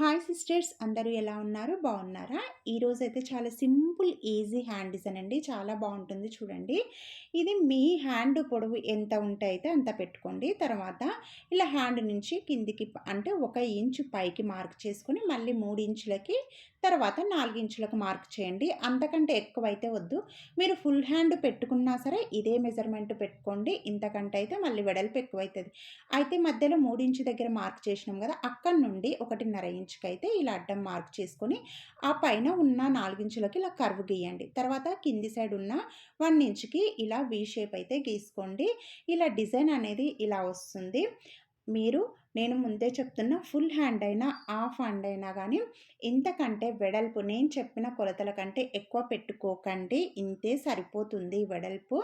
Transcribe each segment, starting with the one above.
Hi sisters అందరూ ఎలా ఉన్నారు? బాగున్నారా? ఈరోజు అయితే చాలా సింపుల్ ఈజీ హ్యాండ్ డిజైన్ అండి. చాలా బాగుంటుంది చూడండి. ఇది మీ హ్యాండ్ పొడవు ఎంత ఉంటే అయితే అంత పెట్టుకోండి. తర్వాత ఇలా హ్యాండ్ నుంచి కిందికి అంటే ఒక ఇంచు పైకి మార్క్ చేసుకుని మళ్ళీ మూడు ఇంచులకి తర్వాత నాలుగు ఇంచులకు మార్క్ చేయండి. అంతకంటే ఎక్కువైతే వద్దు. మీరు ఫుల్ హ్యాండ్ పెట్టుకున్నా సరే ఇదే మెజర్మెంట్ పెట్టుకోండి. ఇంతకంటే అయితే మళ్ళీ వెడల్పు ఎక్కువైతుంది. అయితే మధ్యలో మూడించు దగ్గర మార్క్ చేసినాం కదా అక్కడ నుండి ఒకటిన్నర ఇంచు అయితే ఇలా అడ్డం మార్క్ చేసుకొని ఆ పైన ఉన్న నాలుగించులకి ఇలా కర్వ్ గీయండి. తర్వాత కింది సైడ్ ఉన్న వన్ ఇంచుకి ఇలా వీ షేప్ అయితే గీసుకోండి. ఇలా డిజైన్ అనేది ఇలా వస్తుంది. మీరు నేను ముందే చెప్తున్న ఫుల్ హ్యాండ్ అయినా హాఫ్ హ్యాండ్ అయినా కానీ ఇంతకంటే వెడల్పు నేను చెప్పిన కొలతల కంటే ఎక్కువ పెట్టుకోకండి. ఇంతే సరిపోతుంది వెడల్పు.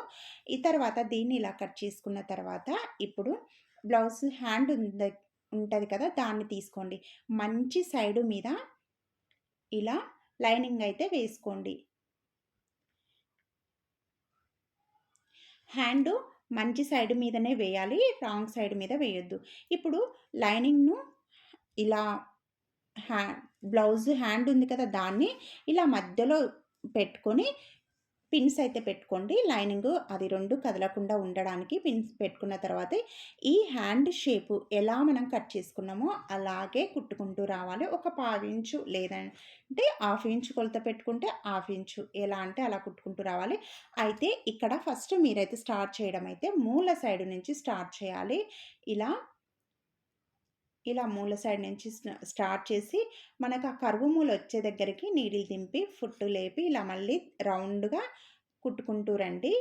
ఈ తర్వాత దీన్ని ఇలా కట్ చేసుకున్న తర్వాత ఇప్పుడు బ్లౌజ్ హ్యాండ్ ఉంది ఉంటుంది కదా దాన్ని తీసుకోండి. మంచి సైడు మీద ఇలా లైనింగ్ అయితే వేసుకోండి. హ్యాండ్ మంచి సైడ్ మీదనే వేయాలి రాంగ్ సైడ్ మీద వేయొద్దు. ఇప్పుడు లైనింగ్ను ఇలా హ్యా బ్లౌజ్ హ్యాండ్ ఉంది కదా దాన్ని ఇలా మధ్యలో పెట్టుకొని పిన్స్ అయితే పెట్టుకోండి. లైనింగ్ అది రెండు కదలకుండా ఉండడానికి పిన్స్ పెట్టుకున్న తర్వాత ఈ హ్యాండ్ షేపు ఎలా మనం కట్ చేసుకున్నామో అలాగే కుట్టుకుంటూ రావాలి. ఒక పావించు లేదంటే హాఫ్ ఇంచు కొలత పెట్టుకుంటే హాఫ్ ఇంచు ఎలా అంటే అలా కుట్టుకుంటూ రావాలి. అయితే ఇక్కడ ఫస్ట్ మీరైతే స్టార్ట్ చేయడం అయితే మూల సైడ్ నుంచి స్టార్ట్ చేయాలి. ఇలా ఇలా మూల సైడ్ నుంచి స్టార్ట్ చేసి మనకు ఆ కరువు మూల వచ్చే దగ్గరికి నీడిల్ దింపి ఫుట్టు లేపి ఇలా మళ్ళీ రౌండ్గా కుట్టుకుంటూ రండి.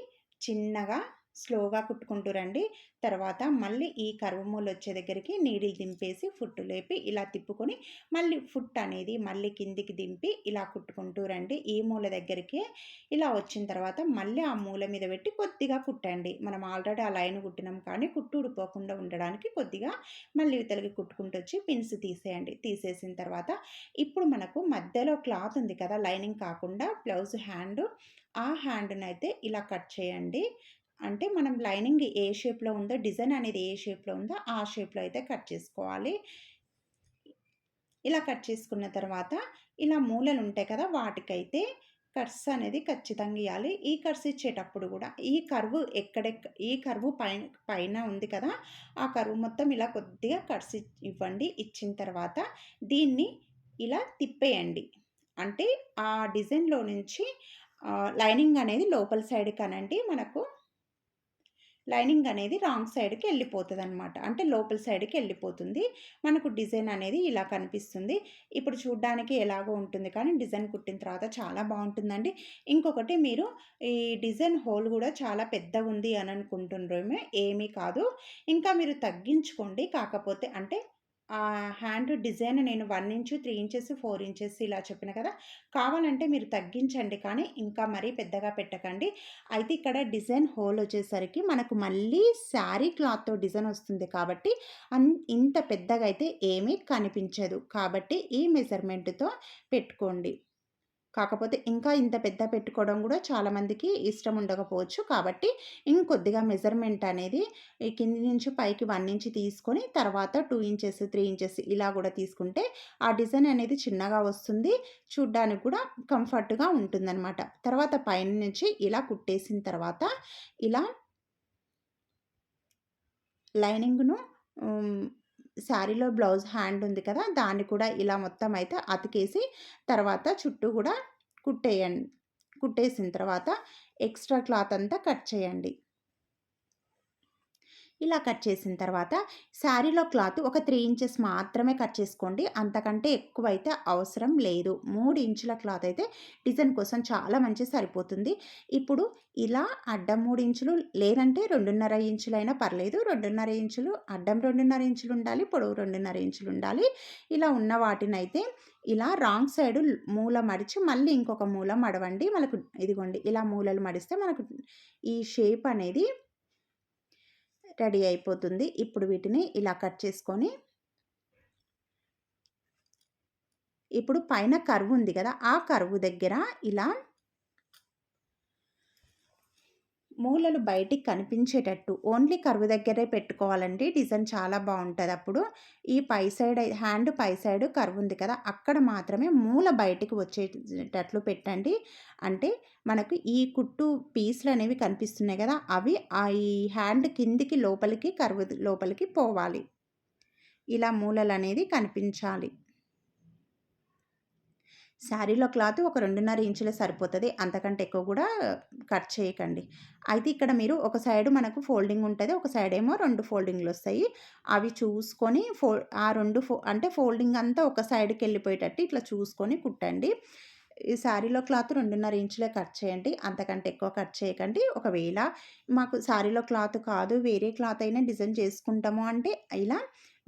చిన్నగా స్లోగా కుట్టుకుంటూ రండి తర్వాత మళ్ళీ ఈ కరువు మూల వచ్చే దగ్గరికి నీడిల్ దింపేసి ఫుట్టు లేపి ఇలా తిప్పుకొని మళ్ళీ ఫుట్ అనేది మళ్ళీ కిందికి దింపి ఇలా కుట్టుకుంటూ రండి ఈ మూల దగ్గరికి ఇలా వచ్చిన తర్వాత మళ్ళీ ఆ మూల మీద పెట్టి కొద్దిగా కుట్టండి. మనం ఆల్రెడీ ఆ లైన్ కుట్టినాం కానీ కుట్టు ఉడిపోకుండా ఉండడానికి కొద్దిగా మళ్ళీ ఇతలకి కుట్టుకుంటూ వచ్చి పిన్స్ తీసేయండి. తీసేసిన తర్వాత ఇప్పుడు మనకు మధ్యలో క్లాత్ ఉంది కదా లైనింగ్ కాకుండా బ్లౌజ్ హ్యాండ్ ఆ హ్యాండ్ని అయితే ఇలా కట్ చేయండి. అంటే మనం లైనింగ్ ఏ షేప్లో ఉందో డిజైన్ అనేది ఏ షేప్లో ఉందో ఆ షేప్లో అయితే కట్ చేసుకోవాలి. ఇలా కట్ చేసుకున్న తర్వాత ఇలా మూలలు ఉంటాయి కదా వాటికైతే కర్స్ అనేది ఖచ్చితంగా ఇవ్వాలి ఈ కర్స్ ఇచ్చేటప్పుడు కూడా ఈ కరువు ఎక్కడెక్క ఈ కరువు పైన పైన ఉంది కదా ఆ కరువు మొత్తం ఇలా కొద్దిగా కర్స్ ఇవ్వండి. ఇచ్చిన తర్వాత దీన్ని ఇలా తిప్పేయండి. అంటే ఆ డిజైన్లో నుంచి లైనింగ్ అనేది లోపల సైడ్ కనండి మనకు లైనింగ్ అనేది రాంగ్ సైడ్కి వెళ్ళిపోతుంది అనమాట అంటే లోపల సైడ్కి వెళ్ళిపోతుంది మనకు డిజైన్ అనేది ఇలా కనిపిస్తుంది. ఇప్పుడు చూడ్డానికి ఎలాగో ఉంటుంది కానీ డిజైన్ కుట్టిన తర్వాత చాలా బాగుంటుందండి. ఇంకొకటి మీరు ఈ డిజైన్ హోల్ కూడా చాలా పెద్దగా ఉంది అని అనుకుంటున్నారేమో ఏమీ కాదు. ఇంకా మీరు తగ్గించుకోండి. కాకపోతే అంటే హ్యాండ్ డిజైన్ నేను one inch three inches four inches ఇలా చెప్పిన కదా కావాలంటే మీరు తగ్గించండి. కానీ ఇంకా మరీ పెద్దగా పెట్టకండి. అయితే ఇక్కడ డిజైన్ హోల్ వచ్చేసరికి మనకు మళ్ళీ శారీ క్లాత్తో డిజైన్ వస్తుంది కాబట్టి అన్ ఇంత పెద్దగా అయితే ఏమీ కనిపించదు. కాబట్టి ఈ మెజర్మెంట్తో పెట్టుకోండి. కాకపోతే ఇంకా ఇంత పెద్ద పెట్టుకోవడం కూడా చాలామందికి ఇష్టం ఉండకపోవచ్చు. కాబట్టి ఇంకొద్దిగా మెజర్మెంట్ అనేది కింది నుంచి పైకి వన్ ఇంచ్ తీసుకొని తర్వాత టూ ఇంచెస్ త్రీ ఇంచెస్ ఇలా కూడా తీసుకుంటే ఆ డిజైన్ అనేది చిన్నగా వస్తుంది. చూడ్డానికి కూడా కంఫర్ట్గా ఉంటుందన్నమాట. తర్వాత పైన నుంచి ఇలా కుట్టేసిన తర్వాత ఇలా లైనింగ్ను శారీలో బ్లౌజ్ హ్యాండ్ ఉంది కదా దాన్ని కూడా ఇలా మొత్తం అయితే అతికేసి తర్వాత చుట్టూ కూడా కుట్టేయండి. కుట్టేసిన తర్వాత ఎక్స్ట్రా క్లాత్ అంతా కట్ చేయండి. ఇలా కట్ చేసిన తర్వాత శారీలో క్లాత్ ఒక త్రీ ఇంచెస్ మాత్రమే కట్ చేసుకోండి. అంతకంటే ఎక్కువైతే అవసరం లేదు. మూడు ఇంచుల క్లాత్ అయితే డిజైన్ కోసం చాలా మంచి సరిపోతుంది. ఇప్పుడు ఇలా అడ్డం మూడు ఇంచులు లేదంటే రెండున్నర ఇంచులైనా పర్లేదు. రెండున్నర ఇంచులు అడ్డం రెండున్నర ఇంచులు ఉండాలి. పొడవు రెండున్నర ఇంచులు ఉండాలి. ఇలా ఉన్న వాటినైతే ఇలా రాంగ్ సైడ్ మూల మడిచి మళ్ళీ ఇంకొక మూల మడవండి. మనకు ఇదిగోండి ఇలా మూలలు మడిస్తే మనకు ఈ షేప్ అనేది రెడీ అయిపోతుంది. ఇప్పుడు వీటిని ఇలా కట్ చేసుకొని ఇప్పుడు పైన కరువు ఉంది కదా ఆ కరువు దగ్గర ఇలా మూలలు బయటికి కనిపించేటట్టు. ఓన్లీ కరువు దగ్గరే పెట్టుకోవాలండి. డిజైన్ చాలా బాగుంటుంది అప్పుడు. ఈ పై సైడ్ హ్యాండ్ పై సైడ్ కరువు ఉంది కదా అక్కడ మాత్రమే మూల బయటికి వచ్చేటట్లు పెట్టండి. అంటే మనకు ఈ కుట్టు పీసులు అనేవి కనిపిస్తున్నాయి కదా అవి ఆ ఈ హ్యాండ్ కిందికి లోపలికి కరువు లోపలికి పోవాలి. ఇలా మూలలు అనేది కనిపించాలి. శారీలో క్లాత్ ఒక రెండున్నర ఇంచులే సరిపోతుంది. అంతకంటే ఎక్కువ కూడా కట్ చేయకండి. అయితే ఇక్కడ మీరు ఒక సైడ్ మనకు ఫోల్డింగ్ ఉంటుంది ఒక సైడ్ ఏమో రెండు ఫోల్డింగ్లు వస్తాయి. అవి చూసుకొని ఫో ఆ రెండు ఫో అంటే ఫోల్డింగ్ అంతా ఒక సైడ్కి వెళ్ళిపోయేటట్టు ఇట్లా చూసుకొని కుట్టండి. ఈ శారీలో క్లాత్ రెండున్నర ఇంచులే కట్ చేయండి. అంతకంటే ఎక్కువ కట్ చేయకండి. ఒకవేళ మాకు శారీలో క్లాత్ కాదు వేరే క్లాత్ అయినా డిజైన్ చేసుకుంటాము అంటే ఇలా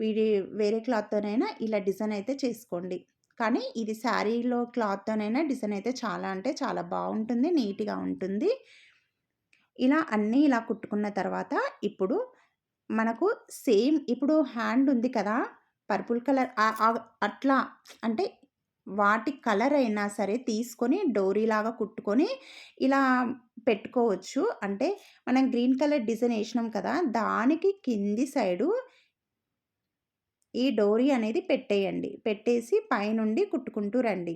వీడి వేరే క్లాత్తోనైనా ఇలా డిజైన్ అయితే చేసుకోండి. కానీ ఇది శారీలో క్లాత్తోనైనా డిజైన్ అయితే చాలా అంటే చాలా బాగుంటుంది నీట్గా ఉంటుంది. ఇలా అన్నీ ఇలా కుట్టుకున్న తర్వాత ఇప్పుడు మనకు సేమ్ ఇప్పుడు హ్యాండ్ ఉంది కదా పర్పుల్ కలర్ అట్లా అంటే వాటి కలర్ అయినా సరే తీసుకొని డోరీలాగా కుట్టుకొని ఇలా పెట్టుకోవచ్చు. అంటే మనం గ్రీన్ కలర్ డిజైన్ వేసినాం కదా దానికి కింది సైడు ఈ డోరీ అనేది పెట్టేయండి. పెట్టేసి పైనుండి కుట్టుకుంటూ రండి.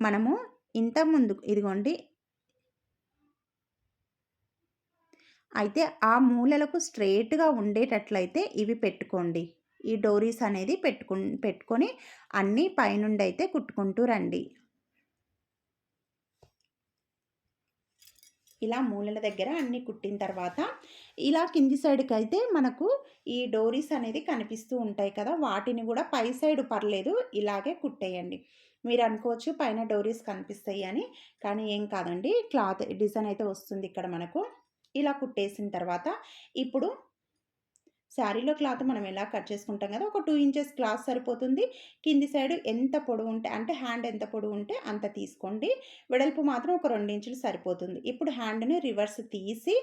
మనము ఇంత ముందు ఇదిగోండి. అయితే ఆ మూలలకు స్ట్రేట్గా ఉండేటట్లయితే ఇవి పెట్టుకోండి. ఈ డోరీస్ అనేది పెట్టుకు పెట్టుకొని అన్నీ పైనుండి అయితే కుట్టుకుంటూ రండి. ఇలా మూలల దగ్గర అన్నీ కుట్టిన తర్వాత ఇలా కింది సైడ్కి అయితే మనకు ఈ డోరీస్ అనేది కనిపిస్తూ ఉంటాయి కదా వాటిని కూడా పై సైడ్ పర్లేదు ఇలాగే కుట్టేయండి. మీరు అనుకోవచ్చు పైన డోరీస్ కనిపిస్తాయి అని కానీ ఏం కాదండి. క్లాత్ డిజైన్ అయితే వస్తుంది ఇక్కడ మనకు. ఇలా కుట్టేసిన తర్వాత ఇప్పుడు శారీలో క్లాత్ మనం ఎలా కట్ చేసుకుంటాం కదా ఒక టూ ఇంచెస్ క్లాత్ సరిపోతుంది. కింది సైడ్ ఎంత పొడవు ఉంటే అంటే హ్యాండ్ ఎంత పొడవు ఉంటే అంత తీసుకోండి. వెడల్పు మాత్రం ఒక రెండు ఇంచులు సరిపోతుంది. ఇప్పుడు హ్యాండ్ని రివర్స్ తీసి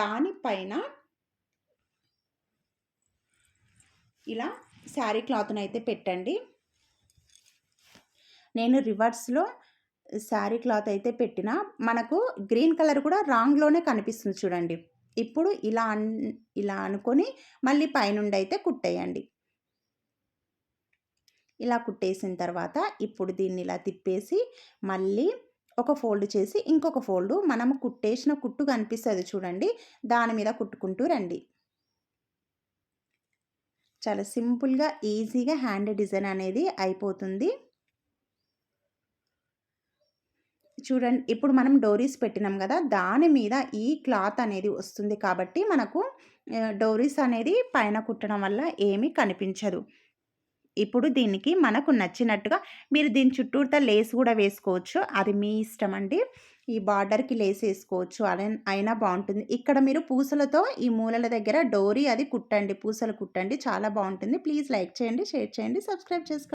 దానిపైన ఇలా శారీ క్లాత్ని అయితే పెట్టండి. నేను రివర్స్లో శారీ క్లాత్ అయితే పెట్టిన మనకు గ్రీన్ కలర్ కూడా రాంగ్లోనే కనిపిస్తుంది చూడండి. ఇప్పుడు ఇలా అన్ ఇలా అనుకొని మళ్ళీ పైనుండి అయితే కుట్టేయండి. ఇలా కుట్టేసిన తర్వాత ఇప్పుడు దీన్ని ఇలా తిప్పేసి మళ్ళీ ఒక ఫోల్డ్ చేసి ఇంకొక ఫోల్డ్ మనం కుట్టేసిన కుట్టు కనిపిస్తుంది చూడండి దాని మీద కుట్టుకుంటూ రండి. చాలా సింపుల్గా ఈజీగా హ్యాండ్ డిజైన్ అనేది అయిపోతుంది. చూడండి. ఇప్పుడు మనం డోరీస్ పెట్టినాం కదా దాని మీద ఈ క్లాత్ అనేది వస్తుంది కాబట్టి మనకు డోరీస్ అనేది పైన కుట్టడం వల్ల ఏమీ కనిపించదు. ఇప్పుడు దీనికి మనకు నచ్చినట్టుగా మీరు దీని చుట్టూతా లేస్ కూడా వేసుకోవచ్చు. అది మీ ఇష్టం అండి. ఈ బార్డర్కి లేస్ వేసుకోవచ్చు. అలా అయినా బాగుంటుంది. ఇక్కడ మీరు పూసలతో ఈ మూలల దగ్గర డోరీ అది కుట్టండి. పూసలు కుట్టండి. చాలా బాగుంటుంది. ప్లీజ్ లైక్ చేయండి షేర్ చేయండి సబ్స్క్రైబ్ చేసుకోండి.